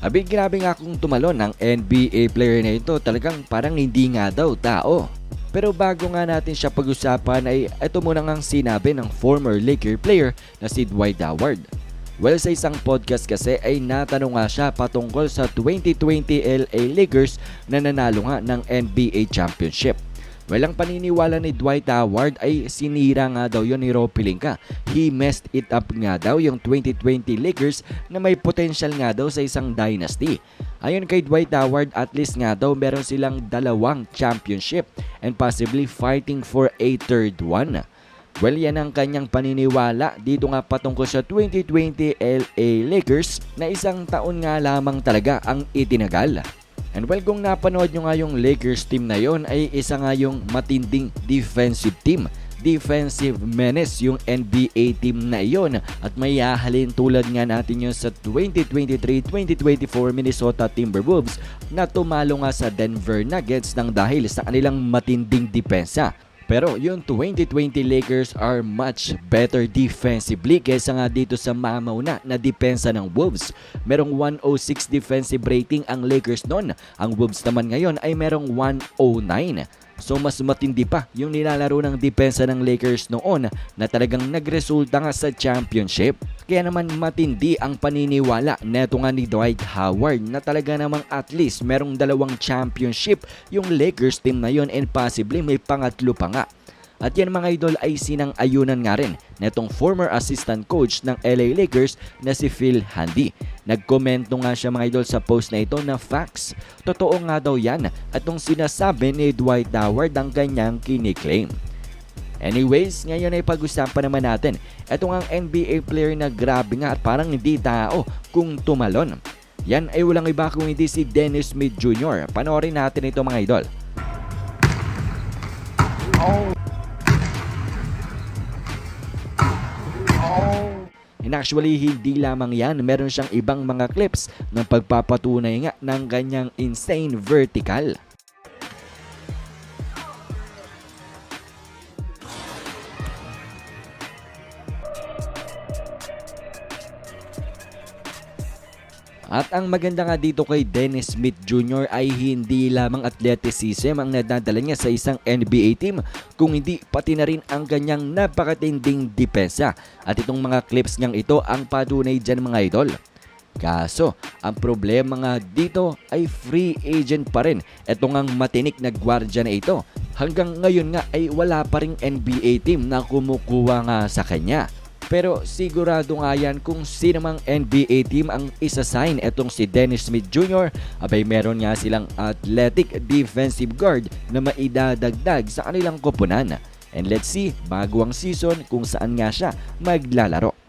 Abi, grabe nga kung tumalon ng NBA player na ito. Talagang parang hindi nga daw tao. Pero bago nga natin siya pag-usapan ay ito muna ngang sinabi ng former Laker player na si Dwight Howard. Well, sa isang podcast kasi ay natanong nga siya patungkol sa 2020 LA Lakers na nanalo nga ng NBA Championship. Well, ang paniniwala ni Dwight Howard ay sinira nga daw yon ni Rob Pelinka. He messed it up nga daw yung 2020 Lakers na may potential nga daw sa isang dynasty. Ayon kay Dwight Howard, at least nga daw meron silang dalawang championship and possibly fighting for a third one. Well, yan ang kanyang paniniwala dito nga patungkol sa 2020 LA Lakers na isang taon nga lamang talaga ang itinagal. And well, kung napanood nyo nga yung Lakers team na yon ay isa nga yung matinding defensive team. Defensive menace yung NBA team na iyon at may hahalin tulad nga natin yun sa 2023-2024 Minnesota Timberwolves na tumalo nga sa Denver Nuggets ng dahil sa kanilang matinding depensa. Pero yung 2020 Lakers are much better defensively kaysa nga dito sa mamaw na na depensa ng Wolves. Merong 106 defensive rating ang Lakers noon. Ang Wolves naman ngayon ay merong 109. So mas matindi pa yung nilalaro ng depensa ng Lakers noon na talagang nagresulta nga sa championship. Kaya naman matindi ang paniniwala neto nga ni Dwight Howard na talaga namang at least merong dalawang championship yung Lakers team na yon and possibly may pangatlo pa nga. At yan mga idol ay sinang-ayunan nga rin netong former assistant coach ng LA Lakers na si Phil Handy. Nagkomento nga siya mga idol sa post na ito na facts. Totoo nga daw yan at nung sinasabi ni Dwight Howard ang kanyang kiniklaim. Anyways, ngayon ay pag-usapan naman natin. Ito nga ang NBA player na grabe nga at parang hindi tao kung tumalon. Yan ay walang iba kung hindi si Dennis Smith Jr. Panoorin natin ito mga idol. And actually, hindi lamang yan. Meron siyang ibang mga clips ng pagpapatunay nga ng kanyang insane vertical. At ang maganda nga dito kay Dennis Smith Jr. ay hindi lamang athleticism ang nadadala niya sa isang NBA team, kung hindi pati na rin ang kanyang napakatinding depensa. At itong mga clips niyang ito ang patunay dyan mga idol. Kaso, ang problema nga dito ay free agent pa rin. Ito ngang matinik na gwardya na ito. Hanggang ngayon nga ay wala pa ring NBA team na kumukuha nga sa kanya. Pero sigurado nga yan kung sino mang NBA team ang isasign etong si Dennis Smith Jr. Abay meron nga silang athletic defensive guard na maidadagdag sa kanilang koponan. And let's see bago season kung saan nga siya maglalaro.